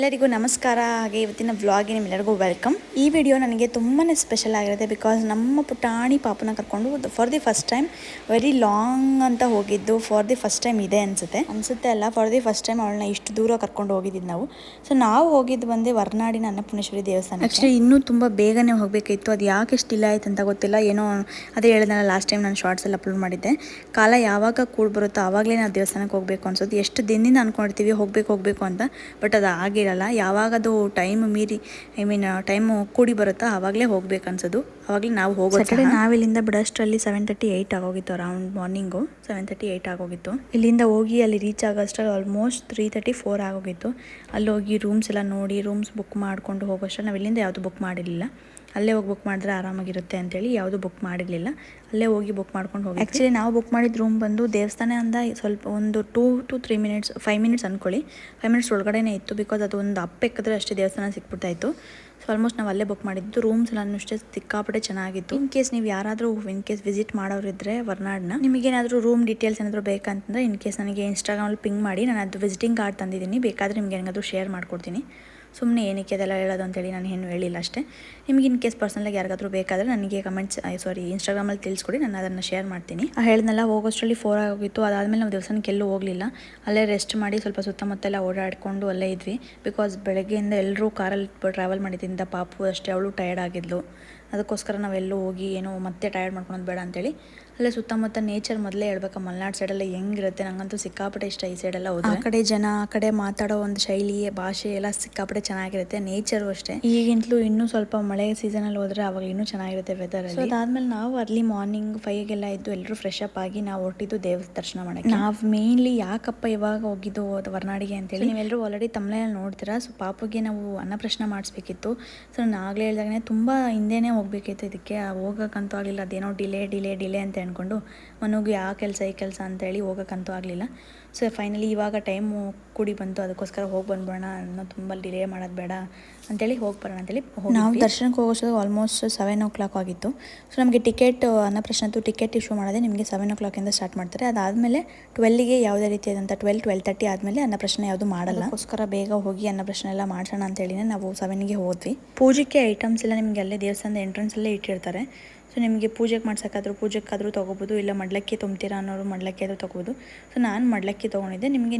ಎಲ್ಲರಿಗೂ ನಮಸ್ಕಾರ. ಹಾಗೆ ಇವತ್ತಿನ ವ್ಲಾಗ್ಗೆ ನಿಮ್ಮೆಲ್ಲರಿಗೂ ವೆಲ್ಕಮ್. ಈ ವಿಡಿಯೋ ನನಗೆ ತುಂಬಾ ಸ್ಪೆಷಲ್ ಆಗಿರುತ್ತೆ ಬಿಕಾಸ್ ನಮ್ಮ ಪುಟಾಣಿ ಪಾಪನ ಕರ್ಕೊಂಡು for the first time very long ಅಂತ ಹೋಗಿದ್ದು ಫಾರ್ ದಿ ಫಸ್ಟ್ ಟೈಮ್ ಇದೆ ಅನಿಸುತ್ತೆ. ಅನಿಸುತ್ತೆ ಅಲ್ಲ ಫಾರ್ ದಿ ಫಸ್ಟ್ ಟೈಮ್ ಅವಳನ್ನ ಇಷ್ಟು ದೂರ ಕರ್ಕೊಂಡು ಹೋಗಿದ್ದು ನಾವು. ಸೊ ನಾವು ಹೋಗಿದ್ದು ಬಂದು ವರ್ನಾಡಿನ ಅನ್ನಪೂರ್ಣೇಶ್ವರಿ ದೇವಸ್ಥಾನ ಆ್ಯಕ್ಚುಲಿ ಇನ್ನೂ ತುಂಬ ಬೇಗನೆ ಹೋಗಬೇಕಿತ್ತು. ಅದು ಯಾಕೆ ಸ್ಟಿಲ್ ಆಯ್ತು ಅಂತ ಗೊತ್ತಿಲ್ಲ. ಏನೋ ಅದೇ ಹೇಳಿದ್ನಲ್ಲ ಲಾಸ್ಟ್ ಟೈಮ್ ನಾನು ಶಾರ್ಟ್ಸಲ್ಲಿ ಅಪ್ಲೋಡ್ ಮಾಡಿದ್ದೆ. ಕಾಲ ಯಾವಾಗ ಕೂಡ್ ಬರುತ್ತೋ ಆವಾಗಲೇ ನಾವು ದೇವಸ್ಥಾನಕ್ಕೆ ಹೋಗಬೇಕು ಅನ್ಸುತ್ತೆ. ಎಷ್ಟು ದಿನದಿಂದ ಅನ್ಕೊಂಡಿರ್ತೀವಿ, ಹೋಗಬೇಕು ಹೋಗಬೇಕು ಅಂತ. ಬಟ್ ಅದು ಆಗಿರಲ್ಲ ಯಾವಾಗ ಅದು ಟೈಮ್ ಮೀರಿ ಐ ಮೀನ್ ಟೈಮ್ ಕೂಡಿ ಬರುತ್ತೋ? ಆವಾಗಲೇ ಹೋಗ್ಬೇಕು ಅನ್ಸೋದು ಆವಾಗಲೇ ನಾವು ಸಹ. ನಾವು ಇಲ್ಲಿಂದ ಬಿಡೋಷ್ಟರಲ್ಲಿ ಸೆವೆನ್ ತರ್ಟಿ ಏಯ್ಟ್ ಆಗೋಗಿತ್ತು around morning seven thirty eight ಆಗೋಗಿತ್ತು. ಇಲ್ಲಿಂದ ಹೋಗಿ ಅಲ್ಲಿ ರೀಚ್ ಆಗೋಷ್ಟರಲ್ಲಿ ಆಲ್ಮೋಸ್ಟ್ ತ್ರೀ ತರ್ಟಿ ಫೋರ್ ಆಗೋಗಿತ್ತು. ಅಲ್ಲಿ ಹೋಗಿ ರೂಮ್ಸ್ ಎಲ್ಲ ನೋಡಿ ರೂಮ್ಸ್ ಬುಕ್ ಮಾಡಿಕೊಂಡು ಹೋಗೋಷ್ಟರಲ್ಲಿ ನಾವು ಇಲ್ಲಿಂದ ಯಾವುದು ಬುಕ್ ಮಾಡಿರಲಿಲ್ಲ. ಅಲ್ಲೇ ಹೋಗಿ ಬುಕ್ ಮಾಡಿದ್ರೆ ಆರಾಮಾಗಿರುತ್ತೆ ಅಂತೇಳಿ ಯಾವುದು ಬುಕ್ ಮಾಡಿರಲಿಲ್ಲ. ಅಲ್ಲೇ ಹೋಗಿ ಬುಕ್ ಮಾಡ್ಕೊಂಡು ಹೋಗಿ ಆ್ಯಕ್ಚುಲಿ ನಾವು ಬುಕ್ ಮಾಡಿದ ರೂಮ್ ಬಂದು ದೇವಸ್ಥಾನ ಅಂದ ಸ್ವಲ್ಪ ಒಂದು two to three minutes five minutes ಅಂದ್ಕೊಳ್ಳಿ ಫೈವ್ ಮಿನಿಟ್ಸ್ ಒಳಗಡೆನೇ ಇತ್ತು ಬಿಕಾಸ್ ಅದು ಒಂದು ಅಪ್ ಎಕ್ಕಿದ್ರೆ ಅಷ್ಟೇ ದೇವಸ್ಥಾನ ಸಿಕ್ಬಿಡ್ತಾಯಿತ್ತು. ಸೊ ಆಲ್ಮೋಸ್ಟ್ ನಾವು ಅಲ್ಲೇ ಬುಕ್ ಮಾಡಿದ್ದು. ರೂಮ್ಸ್ ಎಲ್ಲ ಅಷ್ಟೇ ಸಿಕ್ಕಾಪಟ್ಟೆ ಚೆನ್ನಾಗಿತ್ತು. ಇನ್ ಕೇಸ್ ನೀವು ಯಾರಾದರೂ ಇನ್ ಕೇಸ್ ವಿಸಿಟ್ ಮಾಡೋರಿದ್ರೆ ವರ್ನಾಡ್ನ. ನಿಮಗೇನಾದರೂ ರೂಮ್ ಡೀಟೇಲ್ಸ್ ಏನಾದರೂ ಬೇಕಂತಂದರೆ ಇನ್ ಕೇಸ್ ನನಗೆ ಇನ್ಸ್ಟಾಗ್ರಾಮಲ್ಲಿ ಪಿಂಗ್ ಮಾಡಿ ನಾನು ಅದು ವಿಸಿಟಿಂಗ್ ಕಾರ್ಡ್ ತಂದಿದ್ದೀನಿ. ಬೇಕಾದರೆ ನಿಮ್ಗೆ ಏನಾದರೂ ಶೇರ್ ಮಾಡ್ಕೊಡ್ತೀನಿ. ಸುಮ್ಮನೆ ಏನಕ್ಕೆ ಅದೆಲ್ಲ ಹೇಳೋದು ಅಂತೇಳಿ ನಾನು ಏನು ಹೇಳಿಲ್ಲ ಅಷ್ಟೇ. ನಿಮಗೆ ಇನ್ ಕೇಸ್ ಪರ್ಸನಲಾಗಿ ಯಾರಿಗಾದ್ರೂ ಬೇಕಾದರೆ ನನಗೆ ಕಮೆಂಟ್ಸ್ ಸಾರಿ ಇನ್ಸ್ಟಾಗ್ರಾಮಲ್ಲಿ ತಿಳಿಸ್ಕೊಡಿ, ನಾನು ಅದನ್ನು ಶೇರ್ ಮಾಡ್ತೀನಿ. ಆ, ಹೇಳಿದ್ನಲ್ಲ ಹೋಗೋಷ್ಟರಲ್ಲಿ ಫೋರ್ ಆಗೋಗಿತ್ತು ಅದಾದಮೇಲೆ ನಾವು ದೇವಸ್ಥಾನಕ್ಕೆ ಎಲ್ಲೂ ಹೋಗಲಿಲ್ಲ. ಅಲ್ಲೇ ರೆಸ್ಟ್ ಮಾಡಿ ಸ್ವಲ್ಪ ಸುತ್ತಮುತ್ತ ಎಲ್ಲ ಓಡಾಡಿಕೊಂಡು ಅಲ್ಲೇ ಇದ್ವಿ. ಬಿಕಾಸ್ ಬೆಳಗ್ಗೆಯಿಂದ ಎಲ್ಲರೂ ಕಾರಲ್ಲಿ ಟ್ರಾವೆಲ್ ಮಾಡಿದ್ದರಿಂದ ಪಾಪು ಅಷ್ಟೇ, ಅವಳು ಟಯರ್ಡ್ ಆಗಿದ್ಲು. ಅದಕ್ಕೋಸ್ಕರ ನಾವೆಲ್ಲೂ ಹೋಗಿ ಏನೋ ಮತ್ತೆ ಟಯರ್ಡ್ ಮಾಡ್ಕೊಳೋದು ಬೇಡ ಅಂತೇಳಿ ಅಲ್ಲೇ ಸುತ್ತಮುತ್ತ ನೇಚರ್ ಮೊದಲೇ ಹೇಳ್ಬೇಕು ಮಲೆನಾಡು ಸೈಡೆಲ್ಲ ಹೆಂಗಿರುತ್ತೆ? ನಂಗಂತೂ ಸಿಕ್ಕಾಪಟ್ಟೆ ಇಷ್ಟ ಈ ಸೈಡೆಲ್ಲ ಹೋದ್ರೆ. ಆ ಕಡೆ ಜನ ಆ ಕಡೆ ಮಾತಾಡೋ ಒಂದು ಶೈಲಿ ಭಾಷೆ ಎಲ್ಲ ಸಿಕ್ಕಾಪಟ್ಟೆ ಚೆನ್ನಾಗಿರುತ್ತೆ ನೇಚರು ಅಷ್ಟೇ. ಈಗಿಂತಲೂ ಇನ್ನೂ ಸ್ವಲ್ಪ ಮಳೆ ಸೀಸನಲ್ಲಿ ಹೋದ್ರೆ ಅವಾಗ ಇನ್ನೂ ಚೆನ್ನಾಗಿರುತ್ತೆ ವೆದರ್ ಸೊ ಅದಾದ್ಮೇಲೆ ನಾವು ಅರ್ಲಿ ಮಾರ್ನಿಂಗ್ ಫೈವ್ಗೆಲ್ಲ ಇದ್ದು ಎಲ್ಲರೂ ಫ್ರೆಶ್ ಅಪ್ ಆಗಿ ನಾವು ಹೊರಟಿದ್ದು ದೇವ್ರ ದರ್ಶನ ಮಾಡಕ್ಕೆ. ನಾವು ಮೇನ್ಲಿ ಯಾಕಪ್ಪ ಇವಾಗ ಹೋಗಿದ್ದು ಅದು ಹೇಳಿ ಅಂತೇಳಿ ನೀವೆಲ್ಲರೂ ಆಲ್ರೆಡಿ ತಮ್ಮಲೇ ನೋಡ್ತೀರಾ? ಸೊ ಪಾಪುಗೆ ನಾವು ಅನ್ನಪ್ರಶ್ನ ಮಾಡಿಸ್ಬೇಕಿತ್ತು. ಸೊ ನಾನು ಆಗಲೇ ಹೇಳಿದಾಗನೇ ತುಂಬ ಹಿಂದೆನೇ ಹೋಗ್ಬೇಕಿತ್ತು ಇದಕ್ಕೆ ಹೋಗೋಕ್ಕಂತೂ ಆಗಲಿಲ್ಲ ಅದೇನೋ ಡಿಲೇ ಡಿಲೇ ಡಿಲೇ ಅಂತ ಅಂದ್ಕೊಂಡು ಮನೋಗೆ ಆ ಕೆಲಸ ಈ ಕೆಲಸ ಅಂತೇಳಿ ಹೋಗೋಕ್ಕಂತೂ ಆಗಲಿಲ್ಲ. ಸೊ ಫೈನಲಿ ಇವಾಗ ಟೈಮು ಕೂಡಿ ಬಂತು ಅದಕ್ಕೋಸ್ಕರ ಹೋಗಿ ಬಂದ್ಬಿಡೋಣ ಅನ್ನೋ ತುಂಬ ಡಿಲೇ ಮಾಡೋದು ಬೇಡ ಅಂತೇಳಿ ಹೋಗಿ ಬರೋಣ ಅಂತೇಳಿ ನಾವು ದರ್ಶನಕ್ಕೆ ಹೋಗೋಷ್ಟು ಆಲ್ಮೋಸ್ಟ್ ಸೆವೆನ್ ಓ ಕ್ಲಾಕ್ ಆಗಿತ್ತು. ಸೊ ನಮಗೆ ಟಿಕೆಟ್ ಅನ್ನಪ್ರಶ್ನದ್ದು ಟಿಕೆಟ್ ಇಶ್ಯೂ ಮಾಡೋದೇ ನಿಮಗೆ ಸೆವೆನ್ ಓ ಕ್ಲಾಕಿಂದ ಸ್ಟಾರ್ಟ್ ಮಾಡ್ತಾರೆ. ಅದಾದಮೇಲೆ ಟ್ವೆಲ್ಗೆ ಯಾವುದೇ ರೀತಿಯಾದಂಥ ಟ್ವೆಲ್ ಟ್ವೆಲ್ ತರ್ಟಿ ಆದಮೇಲೆ ಅನ್ನಪ್ರಶ್ನೆ ಯಾವುದು ಮಾಡಲ್ಲ. ಅದಕ್ಕೋಸ್ಕರ ಬೇಗ ಹೋಗಿ ಅನ್ನಪ್ರಶ್ನೆ ಎಲ್ಲ ಮಾಡ್ಸೋಣ ಅಂತೇಳಿನೇ ನಾವು ಸೆವೆನ್ಗೆ ಹೋದ್ವಿ. ಪೂಜೆಗೆ ಐಟಮ್ಸ್ ಎಲ್ಲ ನಿಮಗೆ ಅಲ್ಲೇ ದೇವಸ್ಥಾನದ ಎಂಟ್ರೆನ್ಸಲ್ಲೇ ಇಟ್ಟಿರ್ತಾರೆ. ಸೊ ನಿಮಗೆ ಪೂಜೆಗೆ ಮಾಡ್ಸೋಕ್ಕಾದ್ರೂ ಪೂಜೆಗಾದರೂ ತೊಗೋಬೋದು, ಇಲ್ಲ ಮಡ್ಲಕ್ಕಿ ತುಂಬ್ತೀರಾ ಅನ್ನೋರು ಮಡ್ಲಕ್ಕಿ ಆದರೂ ತೊಗೋಬೋದು. ಸೊ ನಾನು ಮಡ್ಲಕ್ಕಿ ತೊಗೊಂಡಿದ್ದೆ. ನಿಮಗೆ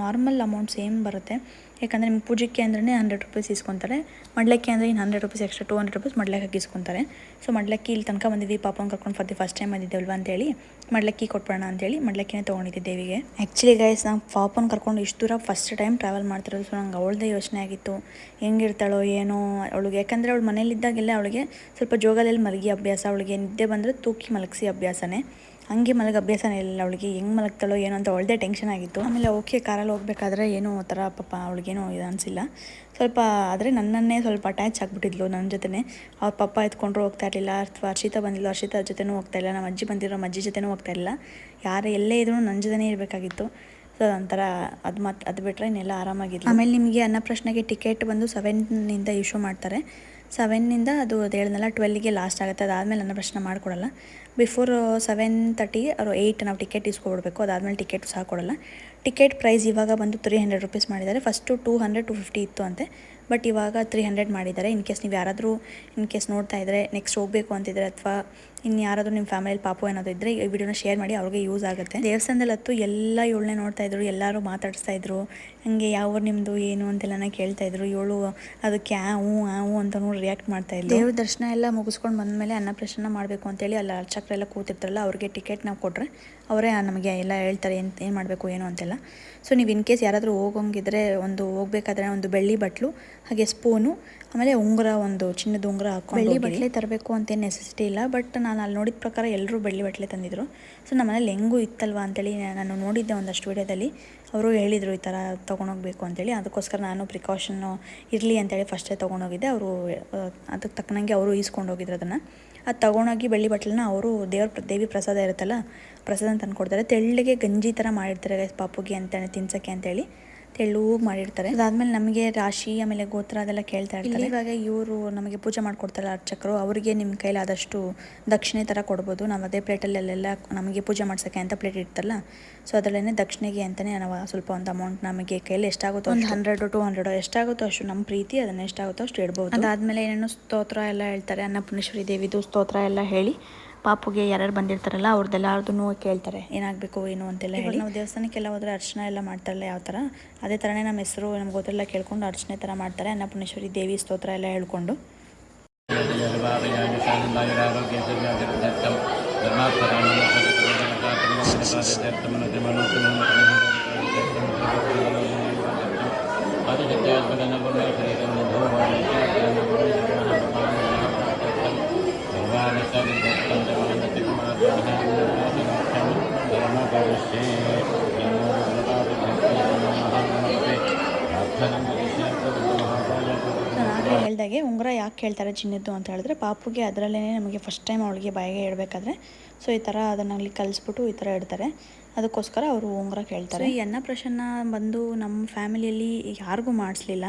ನಾರ್ಮಲ್ ಅಮೌಂಟ್ ಸೇಮ್ ಬರುತ್ತೆ. ಯಾಕಂದರೆ ನಿಮ್ಗೆ ಪೂಜೆಗೆ ಅಂದ್ರೆ ಹಂಡ್ರೆಡ್ ರುಪೀಸ್ ಇಸ್ಕೊತಾರೆ ಮಡ್ಲಕ್ಕಿ ಅಂದರೆ ಇನ್ನು hundred rupees extra two hundred rupees ಮಡ್ಲಕ್ಕಿ ಇಸ್ಕೊತಾರೆ. ಸೊ ಮಡ್ಲಕ್ಕಿ ಇಲ್ಲಿ ತನಕ ಬಂದಿದ್ವಿ ಪಾಪನ ಕರ್ಕೊಂಡು ಫಾರ್ ದಿ ಫಸ್ಟ್ ಟೈಮ್ ಬಂದಿದ್ದೇವಲ್ವ ಅಂತೇಳಿ ಮಡ್ಲಕ್ಕಿ ಕೊಟ್ಬಿಡೋಣ ಅಂತೇಳಿ ಮಡ್ಲಕ್ಕಿನೇ ತೊಗೊಂಡಿದ್ದೆ ದೇವಿಗೆ. ಆ್ಯಕ್ಚುಲಿ ಗೈಸ್ ನಾವು ಪಾಪನ ಕರ್ಕೊಂಡು ಇಷ್ಟು ದೂರ ಫಸ್ಟ್ ಟೈಮ್ ಟ್ರಾವೆಲ್ ಮಾಡ್ತಿರೋದು ಸೊ ನಂಗೆ ಅವಳದೇ ಯೋಚನೆ ಆಗಿತ್ತು. ಹೆಂಗಿರ್ತಾಳೋ ಏನೋ ಅವಳಿಗೆ, ಯಾಕಂದರೆ ಅವಳು ಮನೇಲಿದ್ದಾಗೆಲ್ಲ ಅವಳಿಗೆ ಸ್ವಲ್ಪ ಜೋಗದಲ್ಲಿ ಮಲಗಿ ಅಭ್ಯಾಸ, ಅವಳಿಗೆ ನಿದ್ದೆ ಬಂದರೆ ತೂಕಿ ಮಲಗಿಸಿ ಅಭ್ಯಾಸನೇ. ಹಂಗೆ ಮಲಗ ಅಭ್ಯಾಸನೇ ಇಲ್ಲ ಅವಳಿಗೆ, ಹೆಂಗೆ ಮಲಗ್ತಾಳೋ ಏನೋ ಅಂತ ಒಳ್ಳೆ ಟೆನ್ಷನ್ ಆಗಿತ್ತು. ಆಮೇಲೆ ಓಕೆ ಕಾರಲ್ಲಿ ಹೋಗ್ಬೇಕಾದ್ರೆ ಏನೋ ಥರ ಪಾಪ ಅವಳಿಗೇನೋ ಇದು ಅನಿಸಿಲ್ಲ. ಸ್ವಲ್ಪ ಆದರೆ ನನ್ನನ್ನೇ ಸ್ವಲ್ಪ ಅಟ್ಯಾಚ್ ಆಗಿಬಿಟ್ಟಿದ್ಲು ನನ್ನ ಜೊತೆನೇ. ಅವ್ರ ಪಪ್ಪ ಎತ್ಕೊಂಡ್ರು ಹೋಗ್ತಾ ಇರಲಿಲ್ಲ, ಅಥವಾ ಅರ್ಷಿತ ಬಂದಿಲ್ಲ ಹರ್ಷಿತಾ ಜೊತೆನೂ ಹೋಗ್ತಾ ಇಲ್ಲ ನಮ್ಮ ಅಜ್ಜಿ ಬಂದಿರೋ ಅಜ್ಜಿ ಜೊತೆನೂ ಹೋಗ್ತಾ ಇಲ್ಲ ಯಾರು ಎಲ್ಲೇ ಇದ್ರೂ ನನ್ನ ಜೊತೆನೇ ಇರಬೇಕಾಗಿತ್ತು. ಸೊ ಅದೊಂಥರ ಅದು ಮತ್ತು ಅದು ಬಿಟ್ಟರೆ ಇನ್ನೆಲ್ಲ ಆರಾಮಾಗಿತ್ತು ಆಮೇಲೆ ನಿಮಗೆ ಅನ್ನಪ್ರಶ್ನೆಗೆ ಟಿಕೆಟ್ ಬಂದು ಸೆವೆನ್ನಿಂದ ಇಶ್ಯೂ ಮಾಡ್ತಾರೆ. ಸೆವೆನ್ನಿಂದ ಅದು ಅದು ಹೇಳ್ದಲ್ಲ ಟ್ವೆಲ್ಗೆ ಲಾಸ್ಟ್ ಆಗುತ್ತೆ, ಅದಾದಮೇಲೆ ಅನ್ನಪ್ರಶ್ನೆ ಮಾಡಿಕೊಡಲ್ಲ. ಬಿಫೋರ್ ಸೆವೆನ್ ತರ್ಟಿ ಅವರು ಏಯ್ಟ್ ನಾವು ಟಿಕೆಟ್ ಇಸ್ಕೊಬಿಡ್ಬೇಕು ಅದಾದಮೇಲೆ ಟಿಕೆಟ್ ಸಹ ಕೊಡಲ್ಲ. ಟಿಕೆಟ್ ಪ್ರೈಸ್ ಇವಾಗ ಬಂದು ತ್ರೀ ಹಂಡ್ರೆಡ್ ರುಪೀಸ್ ಮಾಡಿದ್ದಾರೆ. First two hundred to fifty ಇತ್ತು ಅಂತೆ. ಬಟ್ ಇವಾಗ ತ್ರೀ ಹಂಡ್ರೆಡ್ ಮಾಡಿದ್ದಾರೆ. ಇನ್ ಕೇಸ್ ನೀವು ಯಾರಾದರೂ ಇನ್ ಕೇಸ್ ನೋಡ್ತಾ ಇದ್ದರೆ ನೆಕ್ಸ್ಟ್ ಹೋಗಬೇಕು ಅಂತಿದ್ರೆ ಅಥವಾ ಇನ್ನು ಯಾರಾದರೂ ನಿಮ್ಮ ಫ್ಯಾಮಿಲಿ ಪಾಪು ಏನಾದರೂ ಇದ್ದರೆ ಈ ವಿಡಿಯೋನ ಶೇರ್ ಮಾಡಿ ಅವ್ರಿಗೆ ಯೂಸ್ ಆಗುತ್ತೆ. ದೇವಸ್ಥಾನದಲ್ಲಿ ಹತ್ತು ಎಲ್ಲ ಇವಳನ್ನೇ ನೋಡ್ತಾ ಇದ್ರು, ಎಲ್ಲರೂ ಮಾತಾಡಿಸ್ತಾ ಇದ್ರು. ಹಂಗೆ ಯಾವ ನಿಮ್ಮದು ಏನು ಅಂತೆಲ್ಲ ಕೇಳ್ತಾ ಇದ್ರು. ಏಳು, ಅದಕ್ಕೆ ಆ ಹ್ಞೂ ಆ ಹ್ಞೂ ಅಂತ ನೋಡಿ ರಿಯಾಕ್ಟ್ ಮಾಡ್ತಾ ಇದ್ರು. ದೇವ್ರ ದರ್ಶನ ಎಲ್ಲ ಮುಗಿಸ್ಕೊಂಡು ಬಂದಮೇಲೆ ಅನ್ನಪ್ರಶನ ಮಾಡಬೇಕು ಅಂತೇಳಿ ಅಲ್ಲಿ ಅರ್ಚಕ್ರ ಎಲ್ಲ ಕೂತಿರ್ತಾರಲ್ಲ ಅವ್ರಿಗೆ ಟಿಕೆಟ್ ನಾವು ಕೊಟ್ಟರೆ ಅವರೇ ನಮಗೆ ಎಲ್ಲ ಹೇಳ್ತಾರೆ ಏನು ಏನು ಮಾಡಬೇಕು ಏನು? ಅಂತೆಲ್ಲ. ಸೊ ನೀವು ಇನ್ ಕೇಸ್ ಯಾರಾದರೂ ಹೋಗೋಂಗಿದ್ರೆ ಒಂದು ಹೋಗ್ಬೇಕಾದ್ರೆ ಒಂದು ಬೆಳ್ಳಿ ಬಟ್ಲು ಹಾಗೆ ಸ್ಪೂನು ಆಮೇಲೆ ಉಂಗುರ ಒಂದು ಚಿನ್ನದ ಉಂಗುರ ಹಾಕೊಂಡು ಬೆಳ್ಳಿ ಬಟ್ಲೆ ತರಬೇಕು ಅಂತೇನು ನೆಸೆಸಿಟಿ ಇಲ್ಲ ಬಟ್ ನಾನು ಅಲ್ಲಿ ನೋಡಿದ ಪ್ರಕಾರ ಎಲ್ಲರೂ ಬೆಳ್ಳಿ ಬಟ್ಲೆ ತಂದಿದ್ರು. ಸೊ ನಮ್ಮ ಮನೇಲಿ ಹೆಂಗೂ ಇತ್ತಲ್ವ ಅಂತೇಳಿ ನಾನು ನೋಡಿದ್ದೆ ಒಂದಷ್ಟು ವಿಡಿಯೋದಲ್ಲಿ. ಅವರು ಹೇಳಿದರು ಈ ಥರ ತೊಗೊಂಡೋಗ್ಬೇಕು ಅಂತೇಳಿ. ಅದಕ್ಕೋಸ್ಕರ ನಾನು ಪ್ರಿಕಾಷನ್ನು ಇರಲಿ ಅಂತೇಳಿ ಫಸ್ಟೇ ತೊಗೊಂಡೋಗಿದ್ದೆ ಅವರು ಅದಕ್ಕೆ ತಕ್ಕನಂಗೆ ಅವರು ಈಸ್ಕೊಂಡು ಹೋಗಿದ್ರು ಅದನ್ನು. ಅದು ತೊಗೊಂಡೋಗಿ ಬೆಳ್ಳಿ ಬಟ್ಲನ್ನ ಅವರು ದೇವ್ರ ದೇವಿ ಪ್ರಸಾದ ಇರುತ್ತಲ್ಲ ಪ್ರಸಾದ ತಂದು ಕೊಡ್ತಾರೆ ತೆಳ್ಳಗೆ ಗಂಜಿ ಥರ ಮಾಡಿರ್ತಾರೆ ಪಾಪುಗೆ ಅಂತ ತಿನ್ಸೋಕ್ಕೆ ಅಂತೇಳಿ. ತೆಳ್ಳಗೆ ಮಾಡಿರ್ತಾರೆ. ಅದಾದ್ಮೇಲೆ ನಮಗೆ ರಾಶಿ ಆಮೇಲೆ ಗೋತ್ರ ಅದೆಲ್ಲ ಕೇಳ್ತಾ ಇರ್ತಾರೆ. ಇವಾಗ ಇವರು ನಮಗೆ ಪೂಜೆ ಮಾಡ್ಕೊಡ್ತಾರೆ ಅರ್ಚಕರು ಅವರಿಗೆ ನಿಮ್ಮ ಕೈಲಾದಷ್ಟು ದಕ್ಷಿಣೆ ಥರ ಕೊಡ್ಬೋದು. ನಾವು ಅದೇ ಪ್ಲೇಟಲ್ಲೆಲ್ಲ ನಮಗೆ ಪೂಜೆ ಮಾಡ್ಸೋಕ್ಕೆ ಅಂತ ಪ್ಲೇಟ್ ಇರ್ತಲ್ಲ ಸೊ ಅದರಲ್ಲೇ ದಕ್ಷಿಣೆಗೆ ಅಂತಲೇ ನಾವು ಸ್ವಲ್ಪ ಒಂದು ಅಮೌಂಟ್ ನಮಗೆ ಕೈಲಿ ಎಷ್ಟಾಗುತ್ತೋ ಒಂದು ಹಂಡ್ರೆಡ್ ಟು ಹಂಡ್ರೆಡ್ ಎಷ್ಟಾಗುತ್ತೋ ಅಷ್ಟು ನಮ್ಮ ಪ್ರೀತಿ ಅದನ್ನ ಎಷ್ಟಾಗುತ್ತೋ ಅಷ್ಟು ಇಡ್ಬೋದು. ಅದಾದಮೇಲೆ ಏನೇನು ಸ್ತೋತ್ರ ಎಲ್ಲ ಹೇಳ್ತಾರೆ. ಅನ್ನಪೂರ್ಣೇಶ್ವರಿ ದೇವಿದು ಸ್ತೋತ್ರ ಎಲ್ಲ ಹೇಳಿ ಪಾಪುಗೆ ಯಾರ್ಯಾರು ಬಂದಿರ್ತಾರಲ್ಲ ಅವ್ರದ್ದೆಲ್ಲಾರ್ದು ಕೇಳ್ತಾರೆ ಏನಾಗಬೇಕು ಏನು ಅಂತೆಲ್ಲ ಹೇಳಿ ನಾವು ದೇವಸ್ಥಾನಕ್ಕೆಲ್ಲ ಹೋದ್ರೆ ಅರ್ಚನೆ ಎಲ್ಲ ಮಾಡ್ತಾರಲ್ಲ ಯಾವ ಥರ ಅದೇ ಥರನೇ ನಮ್ಮ ಹೆಸರು ನಮ್ಗೆ ಗೊತ್ತೆಲ್ಲ ಕೇಳ್ಕೊಂಡು ಅರ್ಚನೆ ಥರ ಮಾಡ್ತಾರೆ ಅನ್ನಪೂರ್ಣೇಶ್ವರಿ ದೇವಿ ಸ್ತೋತ್ರ ಎಲ್ಲ ಹೇಳ್ಕೊಂಡು ನಾನು ಹೇಳ್ದಾಗೆ ಉಂಗುರ ಯಾಕೆ ಹೇಳ್ತಾರೆ ಚಿನ್ನದ್ದು ಅಂತ ಹೇಳಿದ್ರೆ ಪಾಪುಗೆ ಅದರಲ್ಲೇ ನಮಗೆ ಫಸ್ಟ್ ಟೈಮ್ ಅವಳಿಗೆ ಬಾಯಿಗೆ ಇಡಬೇಕಾದ್ರೆ ಸೊ ಈ ಥರ ಅದನ್ನಲ್ಲಿ ಕಲಿಸ್ಬಿಟ್ಟು ಈ ಥರ ಇಡ್ತಾರೆ. ಅದಕ್ಕೋಸ್ಕರ ಅವರು ಉಂಗುರ ಕೇಳ್ತಾರೆ. ಈ ಅನ್ನಪ್ರಸನ್ನ ಬಂದು ನಮ್ಮ ಫ್ಯಾಮಿಲಿಯಲ್ಲಿ ಯಾರಿಗೂ ಮಾಡಿಸ್ಲಿಲ್ಲ.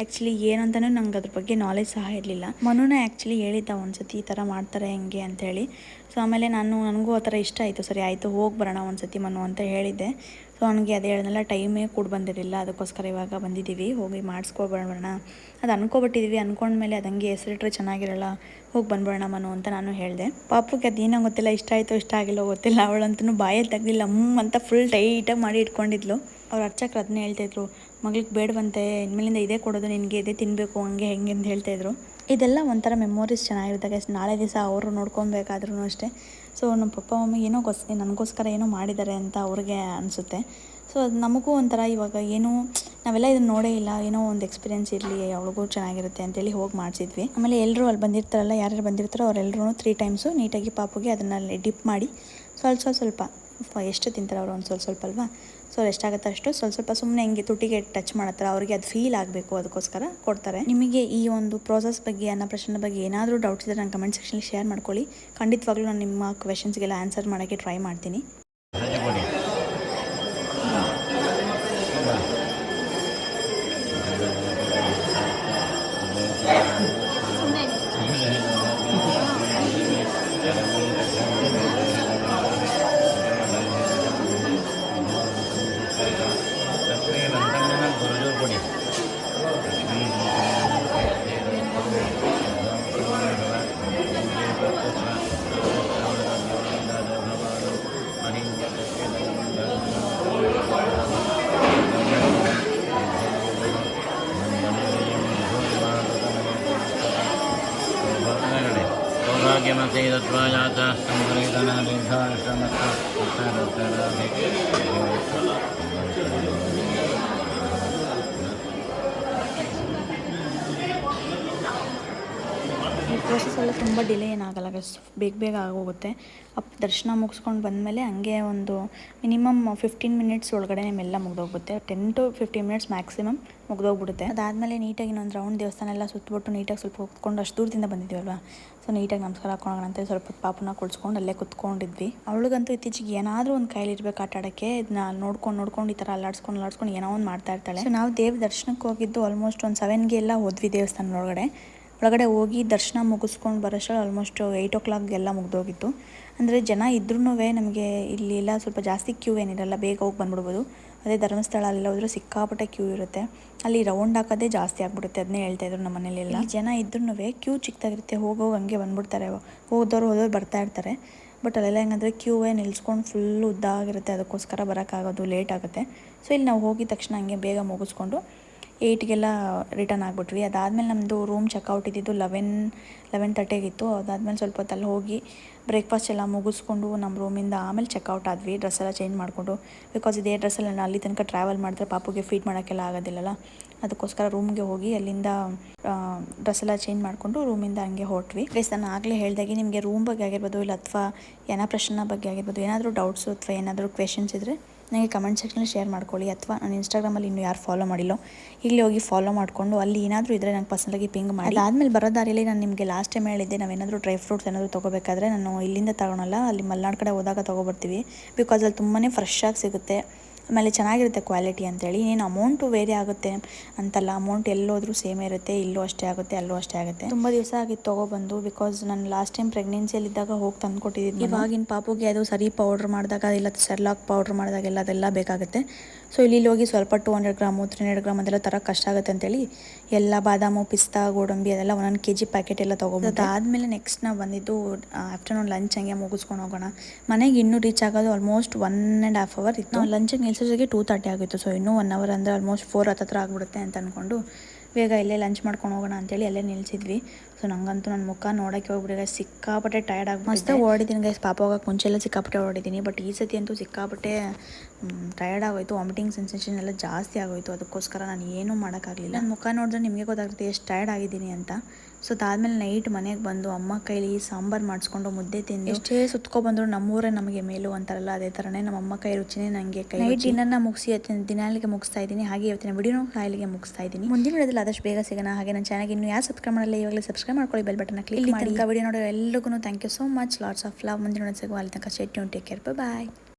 ಆ್ಯಕ್ಚುಲಿ ಏನಂತನೂ ನಂಗೆ ಅದ್ರ ಬಗ್ಗೆ ನಾಲೆಜ್ ಸಹ ಇರಲಿಲ್ಲ. ಮನುನ ಆ್ಯಕ್ಚುಲಿ ಹೇಳಿದ್ದ ಒಂದ್ಸತಿ ಈ ಥರ ಮಾಡ್ತಾರೆ ಹೆಂಗೆ ಅಂಥೇಳಿ ಸೊ ಆಮೇಲೆ ನಾನು, ನನಗೂ ಆ ಥರ ಇಷ್ಟ ಆಯಿತು. ಸರಿ, ಆಯಿತು, ಹೋಗಿ ಬರೋಣ ಒಂದ್ಸತಿ ಮನು ಅಂತ ಹೇಳಿದ್ದೆ. ಸೊ ಅವನಿಗೆ ಅದೇ ಹೇಳಿದ್ನಲ್ಲ, ಟೈಮೇ ಕೂಡ ಬಂದಿರಲಿಲ್ಲ. ಅದಕ್ಕೋಸ್ಕರ ಇವಾಗ ಬಂದಿದ್ದೀವಿ. ಹೋಗಿ ಮಾಡಿಸ್ಕೊಬರೋಣ ಅದು ಅನ್ಕೊಬಿಟ್ಟಿದ್ದೀವಿ ಅಂದ್ಕೊಂಡ್ಮೇಲೆ ಅದು ಹಂಗೆ ಹೆಸರಿಟ್ರೆ ಚೆನ್ನಾಗಿರಲ್ಲ. ಹೋಗಿ ಬಂದ್ಬಿಡೋಣ ಮನು ಅಂತ ನಾನು ಹೇಳಿದೆ. ಪಾಪುಗೆ ಅದೇನೋ ಗೊತ್ತಿಲ್ಲ. ಇಷ್ಟ ಆಯಿತು, ಇಷ್ಟ ಆಗಿಲ್ಲ ಗೊತ್ತಿಲ್ಲ. ಅವಳಂತೂ ಬಾಯಲ್ಲಿ ತೆಗ್ದಿಲ್ಲ. ಅಮ್ಮ ಅಂತ ಫುಲ್ ಟೈಟಾಗಿ ಮಾಡಿ ಇಟ್ಕೊಂಡಿದ್ಲು. ಅವ್ರು ಅರ್ಚಕ್ರು ಅದನ್ನೇ ಹೇಳ್ತಾಯಿದ್ರು ಮಗಳಿಗೆ ಬೇಡವಂತೆ, ಇನ್ಮೇಲಿಂದ ಇದೇ ಕೊಡೋದು ನಿನಗೆ, ಇದೇ ತಿನ್ನಬೇಕು ಹಂಗೆ ಹೆಂಗೆ ಅಂತ ಹೇಳ್ತಾಯಿದ್ರು ಇದೆಲ್ಲ ಒಂಥರ ಮೆಮೊರೀಸ್ ಚೆನ್ನಾಗಿರುತ್ತೆ ನಾಳೆ ದಿವಸ ಅವರು ನೋಡ್ಕೊಬೇಕಾದ್ರೂ ಅಷ್ಟೇ. ಸೊ ನಮ್ಮ ಪಪ್ಪ, ಮಮ್ಮಿ ಏನೋ ಗೊಸ್, ನನಗೋಸ್ಕರ ಏನೋ ಮಾಡಿದ್ದಾರೆ ಅಂತ ಅವ್ರಿಗೆ ಅನಿಸುತ್ತೆ. ಸೊ ಅದು ನಮಗೂ ಒಂಥರ ಇವಾಗ ಏನೋ, ನಾವೆಲ್ಲ ಇದನ್ನ ನೋಡೇ ಇಲ್ಲ, ಏನೋ ಒಂದು ಎಕ್ಸ್ಪೀರಿಯೆನ್ಸ್ ಇರಲಿ, ಅವಳಿಗೂ ಚೆನ್ನಾಗಿರುತ್ತೆ ಅಂತೇಳಿ ಹೋಗಿ ಮಾಡಿಸಿದ್ವಿ. ಆಮೇಲೆ ಎಲ್ಲರೂ ಅಲ್ಲಿ ಬಂದಿರ್ತಾರಲ್ಲ, ಯಾರ್ಯಾರು ಬಂದಿರ್ತಾರೋ ಅವರೆಲ್ಲರೂ ತ್ರೀ ಟೈಮ್ಸು ನೀಟಾಗಿ ಪಾಪುಗೆ ಅದನ್ನಲ್ಲಿ ಡಿಪ್ ಮಾಡಿ, ಸ್ವಲ್ಪ ಸ್ವಲ್ಪ ಸ್ವಲ್ಪ ಎಷ್ಟು ತಿಂತಾರೆ ಅವರು ಒಂದು ಸ್ವಲ್ಪ ಸ್ವಲ್ಪ ಅಲ್ವಾ? ಸೊ ಎಷ್ಟಾಗುತ್ತೆ ಅಷ್ಟು ಸ್ವಲ್ಪ ಸ್ವಲ್ಪ ಸುಮ್ಮನೆ ಹಿಂಗೆ ತುಟಿಗೆ ಟಚ್ ಮಾಡತ್ತಾರೆ, ಅವ್ರಿಗೆ ಅದು ಫೀಲ್ ಆಗಬೇಕು ಅದಕ್ಕೋಸ್ಕರ ಕೊಡ್ತಾರೆ. ನಿಮಗೆ ಈ ಒಂದು ಪ್ರೋಸೆಸ್ ಬಗ್ಗೆ ಅನ್ನಪ್ರಶ್ನೆ ಬಗ್ಗೆ ಏನಾದರೂ ಡೌಟ್ಸ್ ಇದ್ದರೆ ನಾನು ಕಮೆಂಟ್ ಸೆಕ್ಷನಲ್ಲಿ ಶೇರ್ ಮಾಡ್ಕೊಳ್ಳಿ. ಖಂಡಿತವಾಗ್ಲೂ ನಾನು ನಿಮ್ಮ ಕ್ವೆಶನ್ಸ್ಗೆಲ್ಲ ಆನ್ಸರ್ ಮಾಡೋಕ್ಕೆ ಟ್ರೈ ಮಾಡ್ತೀನಿ. பொடி செய்தத்வாயாச்சம் சமுதிரேதனா தீர்ஷாஷ்டமஸ்தரத்தராதி ಪ್ರೋಸೆಸ್ ಎಲ್ಲ ತುಂಬ ಡಿಲೇ ಏನಾಗಲ್ಲ ಬೇಗ ಬೇಗ ಆಗೋಗುತ್ತೆ. ಅಪ್ ದರ್ಶನ ಮುಗಿಸ್ಕೊಂಡು ಬಂದಮೇಲೆ ಹಂಗೆ ಒಂದು ಮಿನಿಮಮ್ ಫಿಫ್ಟೀನ್ ಮಿನಿಟ್ಸ್ ಒಳಗಡೆ ನಿಮ್ಮೆಲ್ಲ ಮುಗ್ದೋಗ್ಬಿಡುತ್ತೆ. Ten to fifteen minutes maximum ಮುಗ್ದೋಗ್ಬಿಡುತ್ತೆ. ಅದಾದಮೇಲೆ ನೀಟಾಗಿ ಇನ್ನೊಂದು ರೌಂಡ್ ದೇವಸ್ಥಾನ ಎಲ್ಲ ಸುತ್ತಬಿಟ್ಟು ನೀಟಾಗಿ ಸ್ವಲ್ಪ ಕುತ್ಕೊಂಡು ಅಷ್ಟು ದೂರದಿಂದ ಬಂದಿದ್ದೀವಲ್ವಾ? ಸೊ ನೀಟಾಗಿ ನಮಸ್ಕಾರ ಹಾಕೊಳ್ಳೋಣ ಅಂತ ಸ್ವಲ್ಪ ಪಾಪನ ಕುಳ್ಸ್ಕೊಂಡು ಅಲ್ಲೇ ಕುತ್ಕೊಂಡಿದ್ವಿ. ಅವಳಿಗಂತೂ ಇತ್ತೀಚೆಗೆ ಏನಾದರೂ ಒಂದು ಕೈಲಿ ಇರಬೇಕು ಆಟ ಆಡೋಕ್ಕೆ. ಇದನ್ನ ನೋಡ್ಕೊಂಡು ನೋಡ್ಕೊಂಡು ಈ ಥರ ಅಲ್ಲಾಡ್ಸ್ಕೊಂಡು ಅಲ್ಲಾಡ್ಸ್ಕೊಂಡು ಏನೋ ಒಂದು ಮಾಡ್ತಾ ಇರ್ತಾಳೆ. ಸೊ ನಾವು ದೇವ್ ದರ್ಶನಕ್ಕೆ ಹೋಗಿದ್ದು ಆಲ್ಮೋಸ್ಟ್ ಒಂದು ಸೆವೆನ್ಗೆ ಎಲ್ಲ ಹೋದ್ವಿ ದೇವಸ್ಥಾನದ ಒಳಗಡೆ ಹೋಗಿ ದರ್ಶನ ಮುಗಿಸ್ಕೊಂಡು ಬರೋಷ್ಟರಲ್ಲಿ ಆಲ್ಮೋಸ್ಟ್ ಏಯ್ಟ್ ಓ ಕ್ಲಾಕ್ಗೆಲ್ಲ ಮುಗಿದೋಗಿತ್ತು. ಅಂದರೆ ಜನ ಇದ್ರೂ ನಮಗೆ ಇಲ್ಲಿ ಎಲ್ಲ ಸ್ವಲ್ಪ ಜಾಸ್ತಿ ಕ್ಯೂ ಏನಿರಲ್ಲ, ಬೇಗ ಹೋಗಿ ಬಂದ್ಬಿಡ್ಬೋದು. ಅದೇ ಧರ್ಮಸ್ಥಳ ಅಲ್ಲೆಲ್ಲ ಹೋದ್ರೆ ಸಿಕ್ಕಾಪಟ್ಟೆ ಕ್ಯೂ ಇರುತ್ತೆ. ಅಲ್ಲಿ ರೌಂಡ್ ಹಾಕೋದೇ ಜಾಸ್ತಿ ಆಗ್ಬಿಡುತ್ತೆ ಅದನ್ನೇ ಹೇಳ್ತಾ ಇದ್ರು ನಮ್ಮ ಮನೇಲೆಲ್ಲ ಜನ ಇದ್ರೂ ಕ್ಯೂ ಚಿಕ್ಕದಾಗಿರುತ್ತೆ, ಹೋಗೋಗಿ ಹಂಗೆ ಬಂದ್ಬಿಡ್ತಾರೆ. ಹೋದವ್ರು ಹೋದವ್ರು ಬರ್ತಾ ಇರ್ತಾರೆ. ಬಟ್ ಅಲ್ಲೆಲ್ಲ ಹೆಂಗಂದರೆ ಕ್ಯೂವೇ ನಿಲ್ಸ್ಕೊಂಡು ಫುಲ್ ಉದ್ದ ಆಗಿರುತ್ತೆ, ಅದಕ್ಕೋಸ್ಕರ ಬರೋಕ್ಕಾಗೋದು ಲೇಟ್ ಆಗುತ್ತೆ. ಸೊ ಇಲ್ಲಿ ನಾವು ಹೋಗಿದ ತಕ್ಷಣ ಹಂಗೆ ಬೇಗ ಮುಗಿಸ್ಕೊಂಡು ಏಯ್ಟ್ಗೆಲ್ಲ ರಿಟರ್ನ್ ಆಗಿಬಿಟ್ವಿ. ಅದಾದಮೇಲೆ ನಮ್ಮದು ರೂಮ್ ಚೆಕ್ಔಟ್ ಇದ್ದಿದ್ದು ಲೆವೆನ್ ಲೆವೆನ್ ತರ್ಟಿಗಿತ್ತು ಅದಾದಮೇಲೆ ಸ್ವಲ್ಪ ಹೊತ್ತು ಅಲ್ಲಿ ಹೋಗಿ ಬ್ರೇಕ್ಫಾಸ್ಟ್ ಎಲ್ಲ ಮುಗಿಸ್ಕೊಂಡು ನಮ್ಮ ರೂಮಿಂದ ಆಮೇಲೆ ಚೆಕ್ಔಟ್ ಆದ್ವಿ. ಡ್ರೆಸ್ ಎಲ್ಲ ಚೇಂಜ್ ಮಾಡಿಕೊಂಡು. ಬಿಕಾಸ್ ಇದೇ ಡ್ರೆಸ್ಸಲ್ಲಿ ನಾನು ಅಲ್ಲಿ ತನಕ ಟ್ರಾವೆಲ್ ಮಾಡಿದ್ರೆ ಪಾಪುಗೆ ಫೀಡ್ ಮಾಡೋಕ್ಕೆಲ್ಲ ಆಗೋದಿಲ್ಲಲ್ಲ. ಅದಕ್ಕೋಸ್ಕರ ರೂಮ್ಗೆ ಹೋಗಿ ಅಲ್ಲಿಂದ ಡ್ರೆಸ್ ಎಲ್ಲ ಚೇಂಜ್ ಮಾಡಿಕೊಂಡು ರೂಮಿಂದ ಹಂಗೆ ಹೊರಟ್ವಿ. ಪ್ಲೇಸ್ ನಾನು ಆಗಲೇ ಹೇಳ್ದಾಗೆ ನಿಮಗೆ ರೂಮ್ ಬಗ್ಗೆ ಆಗಿರ್ಬೋದು ಇಲ್ಲ ಅಥವಾ ಏನೋ ಪ್ರಶ್ನೆ ಬಗ್ಗೆ ಆಗಿರ್ಬೋದು ಏನಾದರೂ ಡೌಟ್ಸು ಅಥವಾ ಏನಾದರೂ ಕ್ವೆಶನ್ಸ್ ಇದ್ದರೆ ನನಗೆ ಕಮೆಂಟ್ ಸೆಕ್ಷನಲ್ಲಿ ಶೇರ್ ಮಾಡ್ಕೊಳ್ಳಿ ಅಥವಾ ನಾನು ಇನ್ಸ್ಟಾಗ್ರಾಮಲ್ಲಿ ಇನ್ನೂ ಯಾರು ಫಾಲೋ ಮಾಡಿಲ್ಲೋ, ಇಲ್ಲಿ ಹೋಗಿ ಫಾಲೋ ಮಾಡಿಕೊಂಡು ಅಲ್ಲಿ ಏನಾದರೂ ಇದ್ದರೆ ನಂಗೆ ಪರ್ಸನಲಾಗಿ ಪಿಂಗ್ ಮಾಡಿ. ಅದಾದಮೇಲೆ ಬರೋ ದಾರಿಯಲ್ಲಿ ನಾನು ನಿಮಗೆ ಲಾಸ್ಟ್ ಟೈಮ್ ಹೇಳಿದ್ದೆ ನಾವೇನಾದರೂ ಡ್ರೈ ಫ್ರೂಟ್ಸ್ ಏನಾದರೂ ತೊಗೋಬೇಕಾದ್ರೆ ನಾನು ಇಲ್ಲಿಂದ ತಗೊಳಲ್ಲ ಅಲ್ಲಿ ಮಲ್ನಾಡು ಕಡೆ ಹೋದಾಗ ತೊಗೊಬರ್ತೀವಿ. ಬಿಕಾಸ್ ಅಲ್ಲಿ ತುಂಬಾ ಫ್ರೆಶ್ ಆಗಿ ಸಿಗುತ್ತೆ. ಆಮೇಲೆ ಚೆನ್ನಾಗಿರುತ್ತೆ ಕ್ವಾಲಿಟಿ ಅಂತೇಳಿ. ಏನು ಅಮೌಂಟು ವೇರಿ ಆಗುತ್ತೆ ಅಂತಲ್ಲ ಅಮೌಂಟ್ ಎಲ್ಲೋದ್ರೂ ಸೇಮ್ ಇರುತ್ತೆ ಇಲ್ಲೂ ಅಷ್ಟೇ ಆಗುತ್ತೆ ಅಲ್ಲೂ ಅಷ್ಟೇ ಆಗುತ್ತೆ. ತುಂಬ ದಿವಸ ಆಗಿತ್ತು ತೊಗೊಬಂದು ಬಿಕಾಸ್ ನಾನು ಲಾಸ್ಟ್ ಟೈಮ್ ಪ್ರೆಗ್ನೆನ್ಸಿಯಲ್ಲಿದ್ದಾಗ ಹೋಗಿ ತಂದು ಕೊಟ್ಟಿದ್ದೀನಿ ಇವಾಗಿನ ಪಾಪುಗೆ ಅದು ಸರಿ ಪೌಡ್ರ್ ಮಾಡಿದಾಗ ಇಲ್ಲ ಸೆರ್ಲಾಕ್ ಪೌಡ್ರ್ ಮಾಡಿದಾಗೆಲ್ಲ ಅದೆಲ್ಲ ಬೇಕಾಗುತ್ತೆ. ಸೊ ಇಲ್ಲಿ ಹೋಗಿ ಸ್ವಲ್ಪ two hundred gram three hundred gram ಅದೆಲ್ಲ ತರಕ್ಕೆ ಕಷ್ಟ ಆಗುತ್ತೆ ಅಂತೇಳಿ ಎಲ್ಲ ಬಾದಾಮು ಪಿಸ್ತಾ ಗೋಡಂಬಿ ಅದೆಲ್ಲ ಒಂದೊಂದು ಕೆ ಜಿ ಪ್ಯಾಕೆಟ್ ಎಲ್ಲ ತೊಗೊಬೋದು ಅದಾದಮೇಲೆ ನೆಕ್ಸ್ಟ್ ನಾವು ಬಂದಿದ್ದು ಆಫ್ಟರ್ನೂನ್ ಲಂಚ್ ಹಂಗೆ ಮುಗಿಸ್ಕೊಂಡು ಹೋಗೋಣ. ಮನೆಗೆ ಇನ್ನೂ ರೀಚ್ ಆಗೋದು almost one and half hour ಇತ್ತು. ನಾವು ಲಂಚಿಗೆ ನಿಲ್ಸೋದಕ್ಕೆ ಟೂ ತರ್ಟಿ ಆಗಿತ್ತು ಸೊ ಇನ್ನೂ ಒನ್ ಅವರ್ ಅಂದರೆ ಆಲ್ಮೋಸ್ಟ್ ಫೋರ್ ಹತ್ತತ್ರ ಆಗಿಬಿಡುತ್ತೆ ಅಂತ ಅಂದ್ಕೊಂಡು ಬೇಗ ಇಲ್ಲೇ ಲಂಚ್ ಮಾಡ್ಕೊಂಡು ಹೋಗೋಣ ಅಂತೇಳಿ ಅಲ್ಲೇ ನಿಲ್ಸಿದ್ವಿ. ಸೊ ನಂಗಂತೂ ನನ್ನ ಮುಖ ನೋಡೋಕ್ಕೆ ಹೋಗ್ಬಿಟ್ಟಿದೆ ಸಿಕ್ಕಾಪಟ್ಟೆ ಟಯರ್ಡ್ ಆಗಿ ಮಸ್ತ್ ಓಡಿದ್ದೀನಿ ಗೈಸ್ ಪಾಪ ಹೋಗಕ್ಕೆ ಮುಂಚೆಲ್ಲ ಸಿಕ್ಕಾಪಟ್ಟೆ ಓಡಿದ್ದೀನಿ ಬಟ್ ಈ ಸತಿ ಅಂತೂ ಸಿಕ್ಕಾಪಟ್ಟೆ ಟಯರ್ಡ್ ಆಗೋಯ್ತು. ವಾಮಿಟಿಂಗ್ ಸೆನ್ಸೇಷನ್ ಎಲ್ಲ ಜಾಸ್ತಿ ಆಗೋಯ್ತು. ಅದಕ್ಕೋಸ್ಕರ ನಾನು ಏನೂ ಮಾಡೋಕ್ಕಾಗಲಿಲ್ಲ. ನನ್ನ ಮುಖ ನೋಡಿದ್ರೆ ನಿಮಗೆ ಗೊತ್ತಾಗುತ್ತೆ ಎಷ್ಟು ಟಯರ್ಡ್ ಆಗಿದ್ದೀನಿ ಅಂತ. ಸೊ ಅದಾದಮೇಲೆ ನೈಟ್ ಮನೆಗೆ ಬಂದು ಅಮ್ಮ ಕೈಲಿ ಸಾಂಬಾರು ಮಾಡಿಸ್ಕೊಂಡು ಮುದ್ದೆ ತಿಂದು ಎಷ್ಟೇ ಸುತ್ಕೊಬಂದ್ರು ನಮ್ಮೂರೇ ನಮಗೆ ಮೇಲು ಅಂತಾರಲ್ಲ ಅದೇ ಥರನೇ ನಮ್ಮ ಅಮ್ಮ ಕೈ ರುಚಿನೇ ನನಗೆ ಕೈ ನೈಟ್ ಡಿನ್ನರ್ನ ಮುಗಿಸಿ ಇವತ್ತಿನ ದಿನಾಲಿಗೆ ಮುಗಿಸ್ತಾ ಇದ್ದೀನಿ ಹಾಗೆ ಇವತ್ತಿನ ವಿಡಿಯೋನ ಕಾಯಿಲೆಗೆ ಮುಗಿಸ್ತಾ ಇದ್ದೀನಿ. ಮುಂದಿನ ವಿಡಿಯೋದಲ್ಲಿ ಆದಷ್ಟು ಬೇಗ ಸಿಗೋಣ ಹಾಗೆ ನನ್ನ ಚಾನಲ್ಗೆ ಇನ್ನೂ ಯಾರು ಸಬ್ಸ್ಕ್ರೈಬ್ ಮಾಡಲ್ಲ ಇವಾಗಲೇ ಸಬ್ಸ್ಕ್ರೈಬ್ ಮಾಡ್ಕೊಳ್ಳಿ ಬೆಲ್ ಬಟನ್ ಕ್ಲಿಕ್ ಮಾಡಿ. ವಿಡಿಯೋ ನೋಡೋ ಎಲ್ಲರಿಗೂ thank you so much lots of love ಮುಂದಿನ ಸಿಗುವ ಅಲ್ಲಿ ತನಕ ಸ್ಟೇಟ್ ಟೇಕ್ ಕೇರ್ ಬಾಯ್